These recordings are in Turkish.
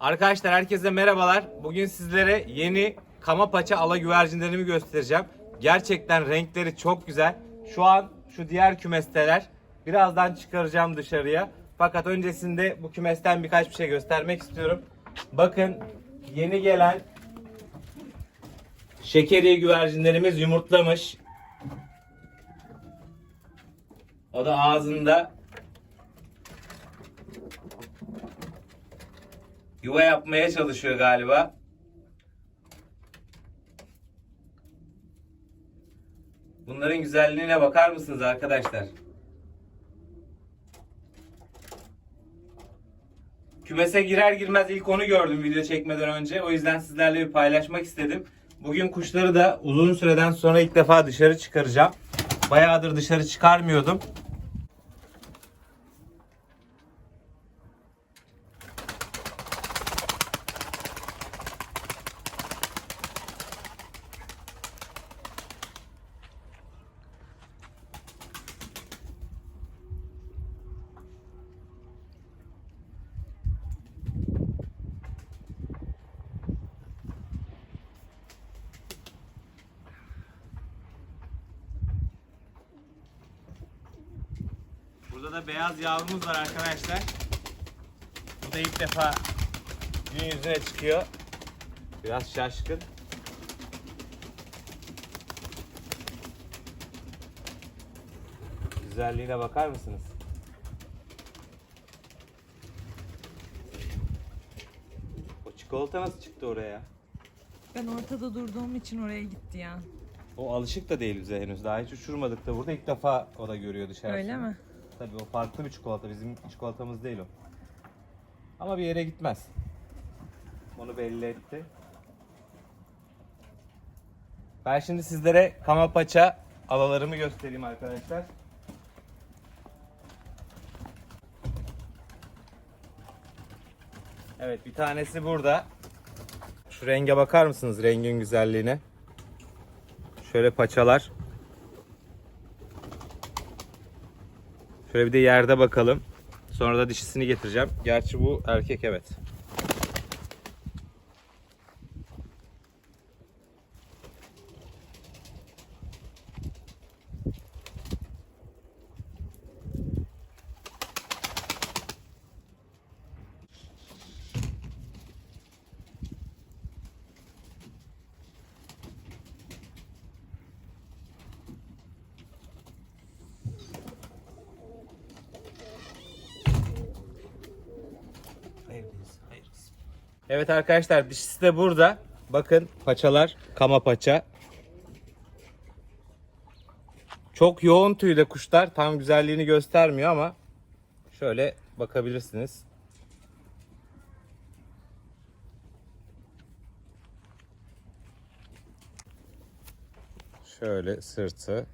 Arkadaşlar herkese merhabalar. Bugün sizlere yeni kama paça ala güvercinlerimi göstereceğim. Gerçekten renkleri çok güzel. Şu an şu diğer kümesteler. Birazdan çıkaracağım dışarıya. Fakat öncesinde bu kümesten birkaç bir şey göstermek istiyorum. Bakın yeni gelen şekeri güvercinlerimiz yumurtlamış. O da ağzında yuva yapmaya çalışıyor galiba. Bunların güzelliğine bakar mısınız arkadaşlar? Kümese girer girmez ilk onu gördüm video çekmeden önce. O yüzden sizlerle bir paylaşmak istedim. Bugün kuşları da uzun süreden sonra ilk defa dışarı çıkaracağım. Bayağıdır dışarı çıkarmıyordum. Burada da beyaz yavrumuz var arkadaşlar. Bu da ilk defa gün yüzüne çıkıyor. Biraz şaşkın. Güzelliğine bakar mısınız? O çikolata nasıl çıktı oraya? Ben ortada durduğum için oraya gitti ya. O alışık da değil bize henüz. Daha hiç uçurmadık da burada ilk defa o da görüyor dışarısını. Öyle mi? Tabii o farklı bir çikolata. Bizim çikolatamız değil o. Ama bir yere gitmez. Onu belli etti. Ben şimdi sizlere kama paça alalarımı göstereyim arkadaşlar. Evet bir tanesi burada. Şu renge bakar mısınız rengin güzelliğine? Şöyle paçalar. Şöyle bir de yerde bakalım. Sonra da dişisini getireceğim. Gerçi bu erkek evet. Evet arkadaşlar dişisi de burada. Bakın paçalar kama paça. Çok yoğun tüyde kuşlar. Tam güzelliğini göstermiyor ama şöyle bakabilirsiniz. Şöyle sırtı.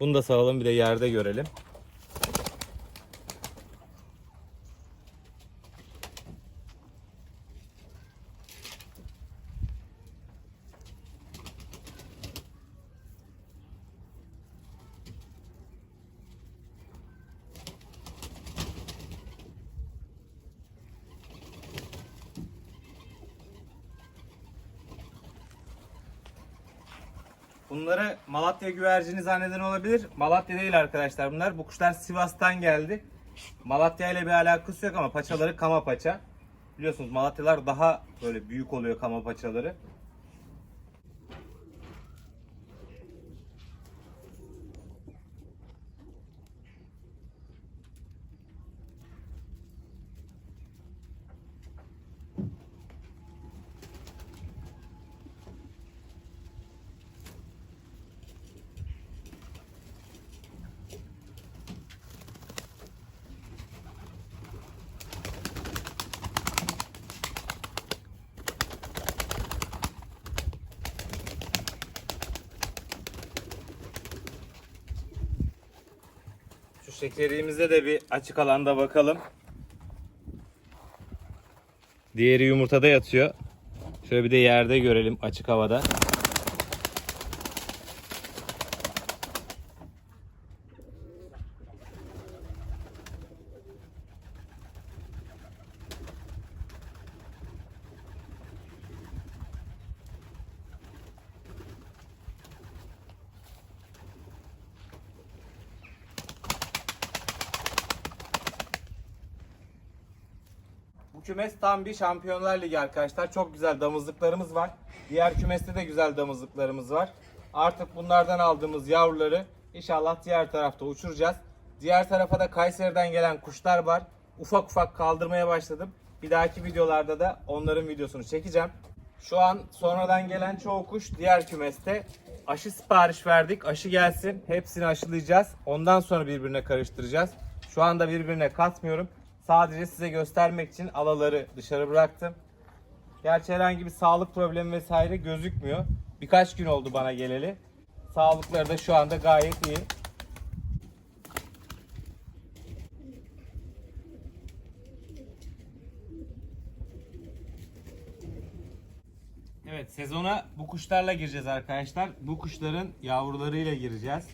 Bunu da salalım bir de yerde görelim. Bunları Malatya güvercini zanneden olabilir. Malatya değil arkadaşlar bunlar. Bu kuşlar Sivas'tan geldi. Malatya ile bir alakası yok ama paçaları kama paça. Biliyorsunuz Malatyalar daha böyle büyük oluyor kama paçaları. Şekerimize de bir açık alanda bakalım. Diğeri yumurtada yatıyor. Şöyle bir de yerde görelim açık havada. Kümes tam bir Şampiyonlar Ligi arkadaşlar. Çok güzel damızlıklarımız var. Diğer kümeste de güzel damızlıklarımız var. Artık bunlardan aldığımız yavruları inşallah diğer tarafta uçuracağız. Diğer tarafa da Kayseri'den gelen kuşlar var. Ufak ufak kaldırmaya başladım. Bir dahaki videolarda da onların videosunu çekeceğim. Şu an sonradan gelen çoğu kuş diğer kümeste. Aşı sipariş verdik. Aşı gelsin. Hepsini aşılayacağız. Ondan sonra birbirine karıştıracağız. Şu anda birbirine katmıyorum. Sadece size göstermek için alaları dışarı bıraktım. Gerçi herhangi bir sağlık problemi vesaire gözükmüyor. Birkaç gün oldu bana geleli. Sağlıkları da şu anda gayet iyi. Evet sezona bu kuşlarla gireceğiz arkadaşlar. Bu kuşların yavrularıyla gireceğiz.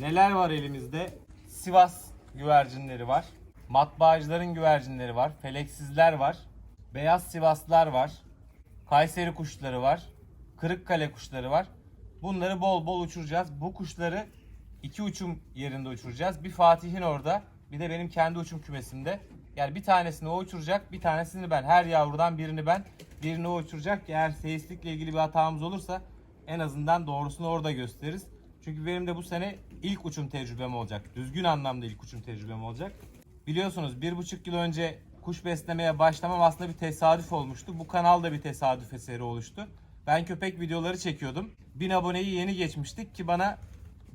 Neler var elimizde? Sivas güvercinleri var. Matbaacıların güvercinleri var. Feleksizler var. Beyaz Sivaslar var. Kayseri kuşları var. Kırıkkale kuşları var. Bunları bol bol uçuracağız. Bu kuşları iki uçum yerinde uçuracağız. Bir Fatih'in orada, bir de benim kendi uçum kümesimde. Yani bir tanesini o uçuracak, bir tanesini ben. Her yavrudan birini ben, birini o uçuracak. Eğer seyislikle ilgili bir hatamız olursa en azından doğrusunu orada gösteririz. Çünkü benim de bu sene ilk uçum tecrübem olacak. Düzgün anlamda ilk uçum tecrübem olacak. Biliyorsunuz bir buçuk yıl önce kuş beslemeye başlamam aslında bir tesadüf olmuştu. Bu kanalda bir tesadüf eseri oluştu. Ben köpek videoları çekiyordum. 1000 aboneyi yeni geçmiştik ki bana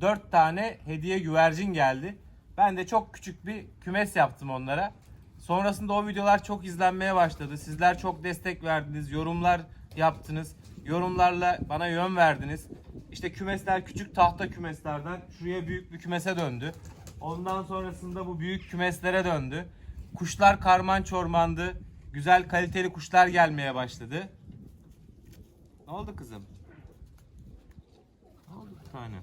4 tane hediye güvercin geldi. Ben de çok küçük bir kümes yaptım onlara. Sonrasında o videolar çok izlenmeye başladı. Sizler çok destek verdiniz, yorumlar yaptınız. Yorumlarla bana yön verdiniz. İşte kümesler küçük tahta kümeslerden şuraya büyük bir kümese döndü. Ondan sonrasında bu büyük kümeslere döndü. Kuşlar karman çormandı. Güzel kaliteli kuşlar gelmeye başladı. Ne oldu kızım? Ne oldu bir tane?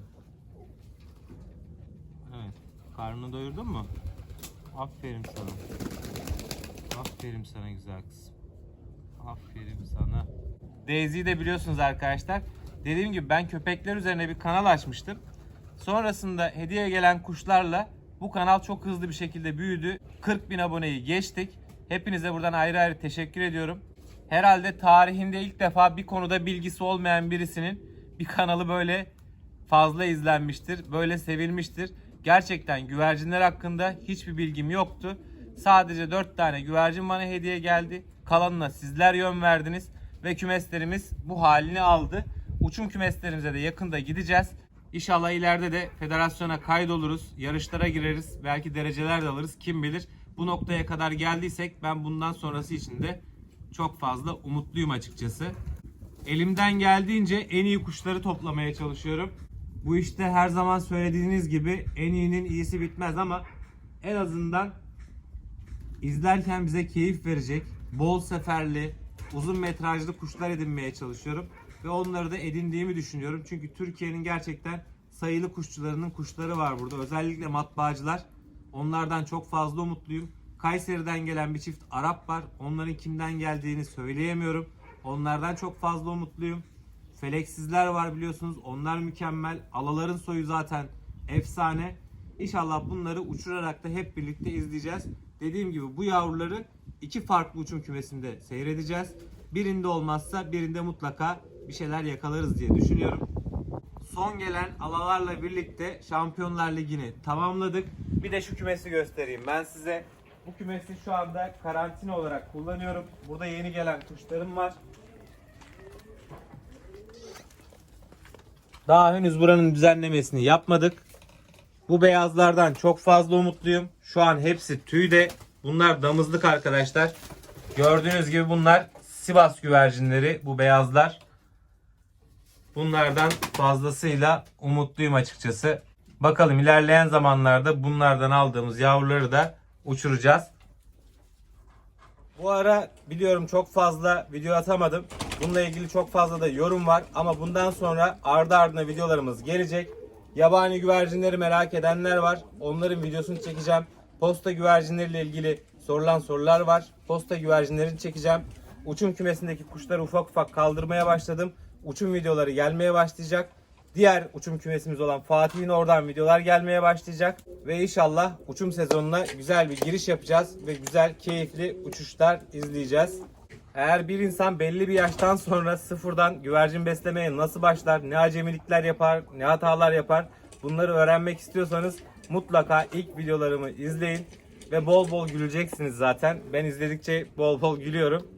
Evet. Karnını doyurdun mu? Aferin sana. Aferin sana güzel kızım. Aferin sana. Daisy'yi de biliyorsunuz arkadaşlar. Dediğim gibi ben köpekler üzerine bir kanal açmıştım. Sonrasında hediye gelen kuşlarla bu kanal çok hızlı bir şekilde büyüdü. 40 bin aboneyi geçtik. Hepinize buradan ayrı ayrı teşekkür ediyorum. Herhalde tarihinde ilk defa bir konuda bilgisi olmayan birisinin bir kanalı böyle fazla izlenmiştir, böyle sevilmiştir. Gerçekten güvercinler hakkında hiçbir bilgim yoktu. Sadece 4 tane güvercin bana hediye geldi. Kalanına sizler yön verdiniz ve kümeslerimiz bu halini aldı. Uçum kümeslerimize de yakında gideceğiz. İnşallah ileride de federasyona kaydoluruz, yarışlara gireriz, belki dereceler de alırız kim bilir. Bu noktaya kadar geldiysek ben bundan sonrası için de çok fazla umutluyum açıkçası. Elimden geldiğince en iyi kuşları toplamaya çalışıyorum. Bu işte her zaman söylediğiniz gibi en iyinin iyisi bitmez ama en azından izlerken bize keyif verecek, bol seferli, uzun metrajlı kuşlar edinmeye çalışıyorum. Ve onları da edindiğimi düşünüyorum. Çünkü Türkiye'nin gerçekten sayılı kuşçularının kuşları var burada. Özellikle matbaacılar. Onlardan çok fazla umutluyum. Kayseri'den gelen bir çift Arap var. Onların kimden geldiğini söyleyemiyorum. Onlardan çok fazla umutluyum. Feleksizler var biliyorsunuz. Onlar mükemmel. Alaların soyu zaten efsane. İnşallah bunları uçurarak da hep birlikte izleyeceğiz. Dediğim gibi bu yavruları iki farklı uçum kümesinde seyredeceğiz. Birinde olmazsa birinde mutlaka bir şeyler yakalarız diye düşünüyorum. Son gelen alalarla birlikte Şampiyonlar Ligi'ni tamamladık. Bir de şu kümesi göstereyim. Ben size bu kümesi şu anda karantina olarak kullanıyorum. Burada yeni gelen kuşlarım var. Daha henüz buranın düzenlemesini yapmadık. Bu beyazlardan çok fazla umutluyum. Şu an hepsi tüyde. Bunlar damızlık arkadaşlar. Gördüğünüz gibi bunlar Sivas güvercinleri. Bu beyazlar. Bunlardan fazlasıyla umutluyum açıkçası. Bakalım ilerleyen zamanlarda bunlardan aldığımız yavruları da uçuracağız. Bu ara biliyorum çok fazla video atamadım. Bununla ilgili çok fazla da yorum var ama bundan sonra ardı ardına videolarımız gelecek. Yabani güvercinleri merak edenler var. Onların videosunu çekeceğim. Posta güvercinleriyle ilgili sorulan sorular var. Posta güvercinlerini çekeceğim. Uçum kümesindeki kuşları ufak ufak kaldırmaya başladım. Uçum videoları gelmeye başlayacak. diğer uçum kümesimiz olan Fatih'in oradan videolar gelmeye başlayacak. Ve inşallah uçum sezonuna güzel bir giriş yapacağız ve güzel keyifli uçuşlar izleyeceğiz. Eğer bir insan belli bir yaştan sonra sıfırdan güvercin beslemeye nasıl başlar, ne acemilikler yapar, ne hatalar yapar bunları öğrenmek istiyorsanız mutlaka ilk videolarımı izleyin ve bol bol güleceksiniz zaten. Ben izledikçe bol bol gülüyorum.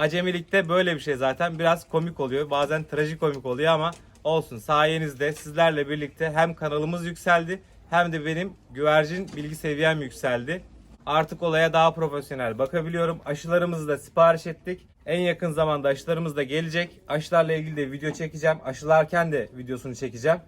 Acemilikte böyle bir şey zaten biraz komik oluyor. Bazen trajikomik oluyor ama olsun sayenizde sizlerle birlikte hem kanalımız yükseldi hem de benim güvercin bilgi seviyem yükseldi. Artık olaya daha profesyonel bakabiliyorum. Aşılarımızı da sipariş ettik. En yakın zamanda aşılarımız da gelecek. Aşılarla ilgili de video çekeceğim. Aşılarken de videosunu çekeceğim.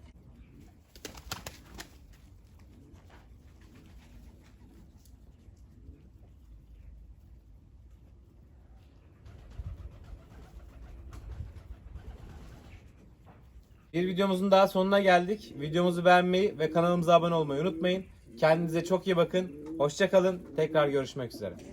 Bir videomuzun daha sonuna geldik. Videomuzu beğenmeyi ve kanalımıza abone olmayı unutmayın. Kendinize çok iyi bakın. Hoşçakalın. Tekrar görüşmek üzere.